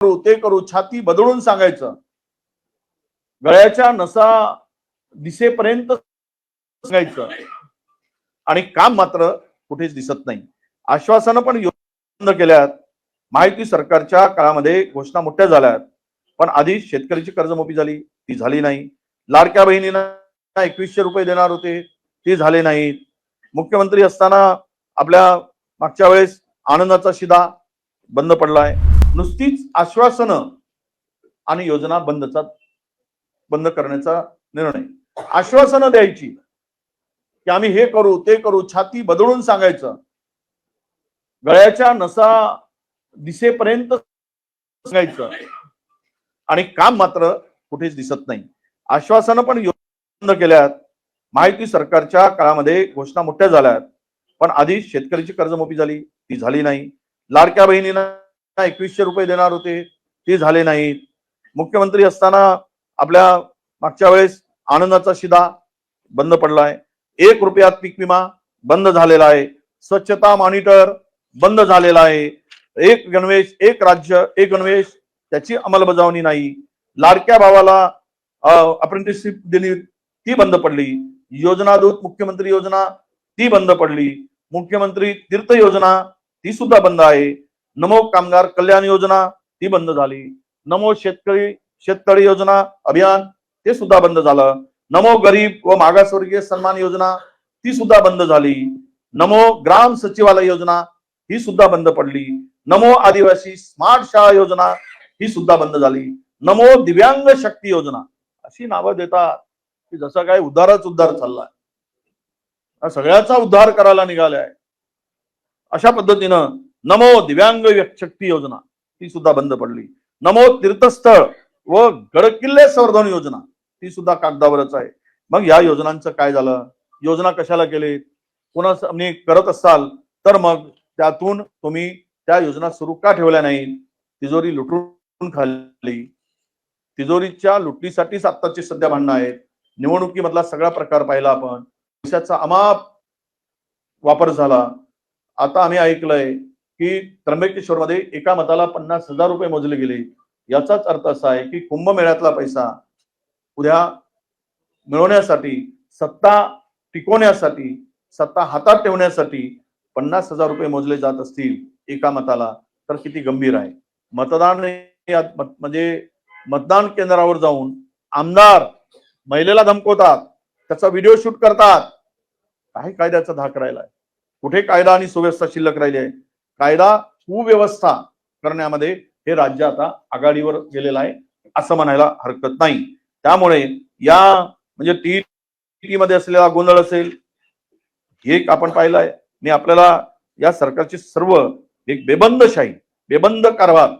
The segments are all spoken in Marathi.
करू ते करू छाती बदलून सांगायचं. गळ्याच्या नसा दिसेपर्यंत सांगायचं. आणि काम मात्र कुठेच दिसत नाही. आश्वासनं पण बंद केल्यात. माहिती सरकारच्या काळामध्ये घोषणा मोठ्या झाल्यात. पण आधी शेतकऱ्याची कर्जमाफी झाली ती झाली नाही. लाडक्या बहिणींना एकवीसशे रुपये देणार होते ते झाले नाहीत. मुख्यमंत्री असताना आपल्या मागच्या वेळेस आनंदाचा शिदा बंद पडलाय. नुसतीच आश्वासनं आणि योजना बंदचा बंद करण्याचा निर्णय. आश्वासनं द्यायची. की आम्ही हे करू ते करू छाती बदलून सांगायचं. गळ्याच्या नसा दिसेपर्यंत सांगायचं. आणि काम मात्र कुठेच दिसत नाही. आश्वासनं पण बंद केल्यात. माहिती सरकारच्या काळामध्ये घोषणा मोठ्या झाल्यात. पण आधी शेतकऱ्याची कर्जमाफी झाली ती झाली नाही. लाडक्या बहिणीना एकवीसशे रुपये देणार होते ते झाले नाहीत. मुख्यमंत्री असताना आपल्या मागच्या वेळेस आनंदाचा शिदा बंद पडलाय. एक रुपयात पीक विमा बंद झालेला आहे. स्वच्छता मॉनिटर बंद झालेला आहे. एक गणवेश एक राज्य एक गणवेश त्याची अंमलबजावणी नाही. लाडक्या भावाला अप्रेंटिसशिप दिली ती बंद पडली. योजना दूत मुख्यमंत्री योजना ती बंद पडली. मुख्यमंत्री तीर्थ योजना ती सुद्धा बंद आहे. नमो कामगार कल्याण योजना ती बंद झाली. नमो शेतकरी शेततळी योजना अभियान ते सुद्धा बंद झालं. नमो गरीब व मागासवर्गीय सन्मान योजना ती सुद्धा बंद झाली. नमो ग्राम सचिवालय योजना ही सुद्धा बंद पडली. नमो आदिवासी स्मार्ट शाळा योजना ही सुद्धा बंद झाली. नमो दिव्यांग शक्ती योजना अशी नावं देतात की जसं काय उद्धारच उद्धार चाललाय. सगळ्याचा उद्धार करायला निघालाय. अशा पद्धतीनं नमो दिव्यांग शक्ती योजना. ती सुद्धा बंद पडली. नमो तीर्थस्थळ व गडकिल्ले संवर्धन योजना. ती सुद्धा कागदावरच आहे. मग या योजनांचं काय झालं? योजना कशाला केली? पुन्हा तुम्ही करत असाल? तर मग त्यातून तुम्ही त्या योजना सुरू का ठेवल्या नाही तिजोरी लुटून खाल्ली. तिजोरीच्या लुटणीसाठीच आत्ताची सध्या भांडणं आहेत. निवडणुकीमधला सगळा प्रकार पाहिला आपण. पैशाचा अमाप वापर झाला. आता आम्ही ऐकलंय की त्र्यंबकेश्वरमध्ये एका मताला पन्नास हजार रुपये मोजले गेले. याचाच अर्थ असा आहे की कुंभमेळ्यातला पैसा उद्या मिळवण्यासाठी सत्ता टिकवण्यासाठी सत्ता हातात ठेवण्यासाठी पन्नास हजार रुपये मोजले जात असतील एका मताला तर किती गंभीर आहे. मतदान म्हणजे मतदान केंद्रावर जाऊन आमदार महिलेला धमकवतात त्याचा व्हिडिओ शूट करतात. काही कायद्याचा धाक राहिलाय. कुठे कायदा आणि सुव्यवस्था शिल्लक राहिली आहे? कायदा सुव्यवस्था करण्यामध्ये हे राज्य आता आघाडीवर गेलेलं आहे असं म्हणायला हरकत नाही. त्यामुळे या म्हणजे टी मध्ये असलेला गोंधळ असेल हे एक आपण पाहिलंय मी आपल्याला या सरकारची सर्व एक बेबंदशाही बेबंद कारभार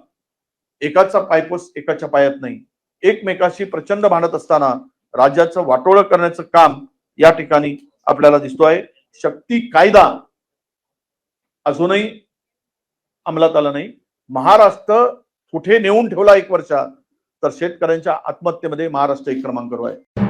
एकाचा पायपोस एकाच्या पायात नाही. एकमेकाशी प्रचंड भांडत असताना राज्याचं वाटोळं करण्याचं काम या ठिकाणी आपल्याला दिसतो आहे शक्ती कायदा अजूनही अंमलात आलं नाही. महाराष्ट्र कुठे नेऊन ठेवला एक वर्षात? तर शेतकऱ्यांच्या आत्महत्येमध्ये महाराष्ट्र एक क्रमांकावर आहे.